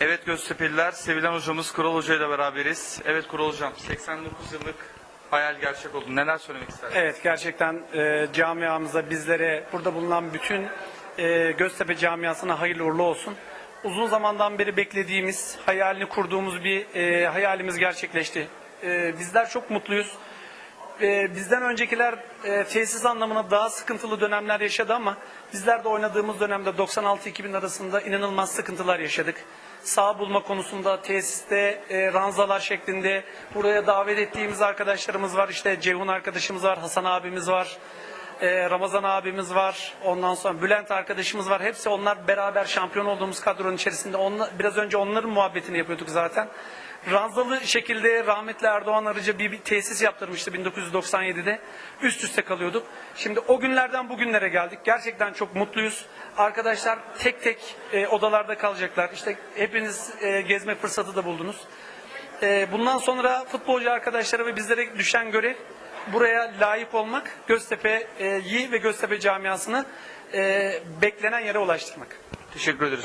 Evet Göztepe'liler, sevilen hocamız Kural Hoca ile beraberiz. Evet Kural Hocam, 89 yıllık hayal gerçek oldu. Neler söylemek istersiniz? Evet gerçekten e, camiamıza, bizlere, burada bulunan bütün e, Göztepe camiasına hayırlı uğurlu olsun. Uzun zamandan beri beklediğimiz, hayalini kurduğumuz bir e, hayalimiz gerçekleşti. E, bizler çok mutluyuz. E, bizden öncekiler e, tesis anlamına daha sıkıntılı dönemler yaşadı ama bizler de oynadığımız dönemde 96-2000 arasında inanılmaz sıkıntılar yaşadık. Sağ bulma konusunda tesiste e, ranzalar şeklinde buraya davet ettiğimiz arkadaşlarımız var. İşte Ceyhun arkadaşımız var, Hasan abimiz var. E, Ramazan abimiz var. Ondan sonra Bülent arkadaşımız var. Hepsi onlar beraber şampiyon olduğumuz kadronun içerisinde. Onla, biraz önce onların muhabbetini yapıyorduk zaten. Ranzalı şekilde rahmetli Erdoğan Arıca bir, bir tesis yaptırmıştı 1997'de. Üst üste kalıyorduk. Şimdi o günlerden bugünlere geldik. Gerçekten çok mutluyuz. Arkadaşlar tek tek e, odalarda kalacaklar. İşte hepiniz e, gezme fırsatı da buldunuz. E, bundan sonra futbolcu arkadaşlara ve bizlere düşen görev buraya layık olmak, Göztepe'yi ve Göztepe camiasını e, beklenen yere ulaştırmak. Teşekkür ederiz.